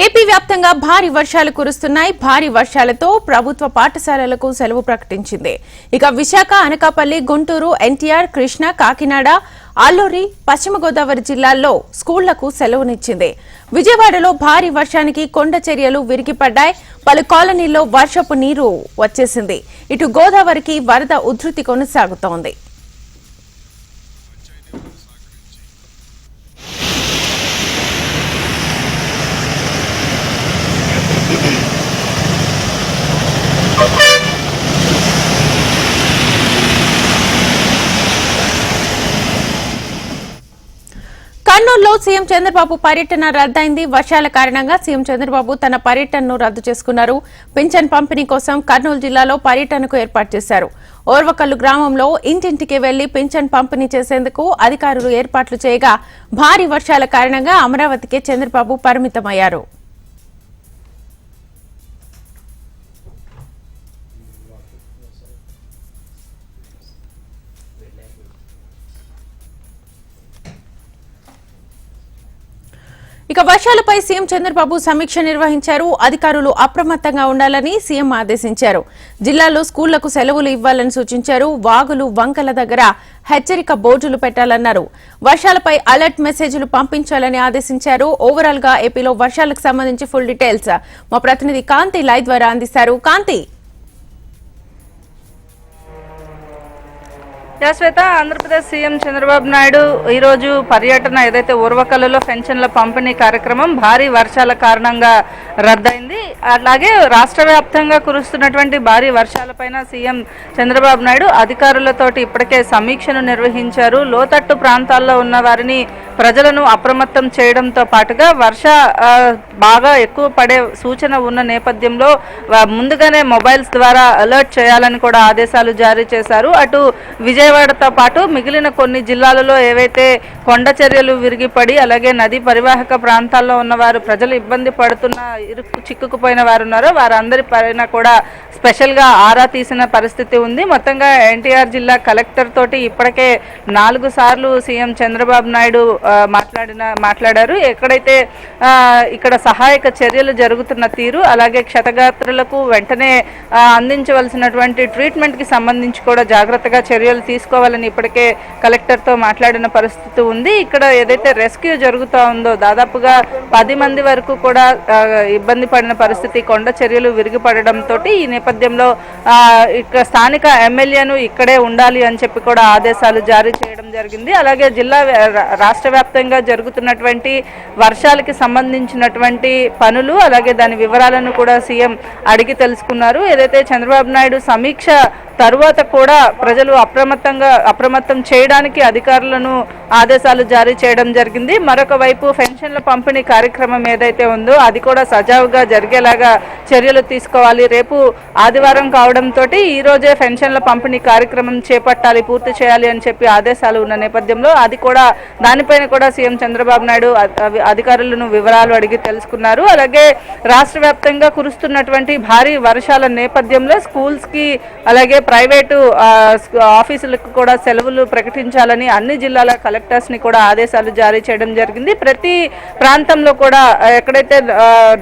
AP వ్యాప్తంగా భారీ వర్షాలు కురుస్తున్నాయి. భారీ వర్షాలతో ప్రభుత్వ పాఠశాలలకు సెలవు ప్రకటించింది. ఇక విశాఖ అనకాపల్లి గుంటూరు ఎన్టీఆర్ కృష్ణ కాకినాడ అల్లూరి పశ్చిమ గోదావరి జిల్లాల్లో స్కూళ్ళకు సెలవునిచ్చింది. విజయవాడలో భారీ వర్షానికి కొండ చర్యలు విరిగిపడ్డాయి. పలు కాలనీల్లో వర్షపు నీరు వచ్చేసింది. ఇటు గోదావరికి వరద ఉధృతి కొనసాగుతోంది. కర్నూలులో సీఎం చంద్రబాబు పర్యటన రద్దయింది. వర్షాల కారణంగా సీఎం చంద్రబాబు తన పర్యటనను రద్దు చేసుకున్నారు. పింఛన్ పంపిణీ కోసం కర్నూలు జిల్లాలో పర్యటనకు ఏర్పాటు చేశారు. ఓర్వకల్లు గ్రామంలో ఇంటింటికి వెళ్ళి పింఛన్ పంపిణీ చేసేందుకు అధికారులు ఏర్పాట్లు చేయగా భారీ వర్షాల కారణంగా అమరావతికే చంద్రబాబు పరిమితమయ్యారు. ఇక వర్షాలపై సీఎం చంద్రబాబు సమీక్ష నిర్వహించారు. అధికారులు అప్రమత్తంగా ఉండాలని సీఎం ఆదేశించారు. జిల్లాలో స్కూళ్ళకు సెలవులు ఇవ్వాలని సూచించారు. వాగులు వంకల దగ్గర హెచ్చరిక బోర్డులు పెట్టాలన్నారు. వర్షాలపై అలర్ట్ మెసేజ్లు పంపించాలని ఆదేశించారు. ఓవరాల్గా ఏపీలో వర్షాలకు సంబంధించి ఫుల్ డీటెయిల్స్ మా ప్రతినిధి కాంతి లైవ్ ద్వారా అందిస్తారు. కాంతి! శ్వేత ఆంధ్రప్రదేశ్ సీఎం చంద్రబాబు నాయుడు ఈరోజు పర్యటన ఏదైతే ఉర్వకల్లులో పెన్షన్ల పంపిణీ కార్యక్రమం భారీ వర్షాల కారణంగా రద్దయింది. అలాగే రాష్ట్ర వ్యాప్తంగా కురుస్తున్నటువంటి భారీ వర్షాలపైన సీఎం చంద్రబాబు నాయుడు అధికారులతోటి ఇప్పటికే సమీక్షను నిర్వహించారు. లోతట్టు ప్రాంతాల్లో ఉన్న వారిని ప్రజలను అప్రమత్తం చేయడంతో పాటుగా వర్ష బాగా ఎక్కువ పడే సూచన ఉన్న నేపథ్యంలో ముందుగానే మొబైల్స్ ద్వారా అలర్ట్ చేయాలని కూడా ఆదేశాలు జారీ చేశారు. అటు విజయవాడతో పాటు మిగిలిన కొన్ని జిల్లాలలో ఏవైతే కొండ చర్యలు విరిగిపడి అలాగే నది పరివాహక ప్రాంతాల్లో ఉన్నవారు ప్రజలు ఇబ్బంది పడుతున్న ఇరుక్కు చిక్కుకుపోయిన వారు ఉన్నారో వారందరి పైన కూడా స్పెషల్గా ఆరా తీసిన పరిస్థితి ఉంది. మొత్తంగా ఎన్టీఆర్ జిల్లా కలెక్టర్ తోటి ఇప్పటికే నాలుగు సార్లు సీఎం చంద్రబాబు నాయుడు మాట్లాడిన మాట్లాడారు. ఎక్కడైతే ఇక్కడ సహాయక చర్యలు జరుగుతున్న తీరు అలాగే క్షతగాత్రులకు వెంటనే అందించవలసినటువంటి ట్రీట్మెంట్కి సంబంధించి కూడా జాగ్రత్తగా చర్యలు తీసుకోవాలని ఇప్పటికే కలెక్టర్తో మాట్లాడిన పరిస్థితి ఉంది. ఇక్కడ ఏదైతే రెస్క్యూ జరుగుతూ ఉందో దాదాపుగా పది మంది వరకు కూడా ఇబ్బంది పడిన పరిస్థితి కొండ చర్యలు విరిగిపడడంతో ఈ నేపథ్యంలో ఇక్కడ స్థానిక ఎమ్మెల్యేను ఇక్కడే ఉండాలి అని చెప్పి కూడా ఆదేశాలు జారీ చేయడం జరిగింది. అలాగే జిల్లా రా- రాష్ట్ర వ్యాప్తంగా జరుగుతున్నటువంటి వర్షాలకి సంబంధించినటువంటి పనులు అలాగే దాని వివరాలను కూడా సీఎం అడిగి తెలుసుకున్నారు. ఏదైతే చంద్రబాబు నాయుడు సమీక్ష తరువాత కూడా ప్రజలు అప్రమత్తంగా అప్రమత్తం చేయడానికి అధికారులను ఆదేశాలు జారీ చేయడం జరిగింది. మరొక వైపు పెన్షన్ల పంపిణీ కార్యక్రమం ఏదైతే ఉందో అది కూడా సజావుగా జరిగేలాగా చర్యలు తీసుకోవాలి. రేపు ఆదివారం కావడంతో ఈ రోజే పెన్షన్ల పంపిణీ కార్యక్రమం చేపట్టాలి పూర్తి చేయాలి అని చెప్పి ఆదేశాలు ఉన్న నేపథ్యంలో అది కూడా దానిపైన కూడా సీఎం చంద్రబాబు నాయుడు అధికారులను వివరాలు అడిగి తెలుసుకున్నారు. అలాగే రాష్ట్ర వ్యాప్తంగా కురుస్తున్నటువంటి భారీ వర్షాల నేపథ్యంలో స్కూల్స్కి అలాగే ప్రైవేటు ఆఫీసులకు కూడా సెలవులు ప్రకటించాలని అన్ని జిల్లాల కలెక్టర్స్ని కూడా ఆదేశాలు జారీ చేయడం జరిగింది. ప్రతి ప్రాంతంలో కూడా ఎక్కడైతే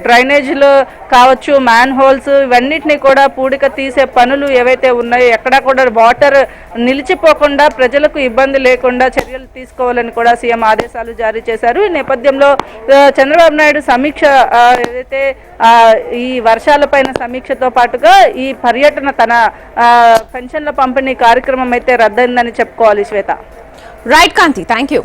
డ్రైనేజీలు కావచ్చు మ్యాన్ హోల్స్ ఇవన్నిటిని కూడా పూడిక తీసే పనులు ఏవైతే ఉన్నాయో ఎక్కడా కూడా వాటర్ నిలిచిపోకుండా ప్రజలకు ఇబ్బంది లేకుండా చర్యలు తీసుకోవాలని కూడా సీఎం ఆదేశాలు జారీ చేశారు. ఈ నేపథ్యంలో చంద్రబాబు నాయుడు సమీక్ష ఏదైతే ఆ, ఈ వర్షాలపైన సమీక్షతో పాటుగా ఈ పర్యటన తన ఆ, పెన్షన్ల పంపిణీ కార్యక్రమం అయితే రద్దయిందని చెప్పుకోవాలి Swetha. Right Kanti thank you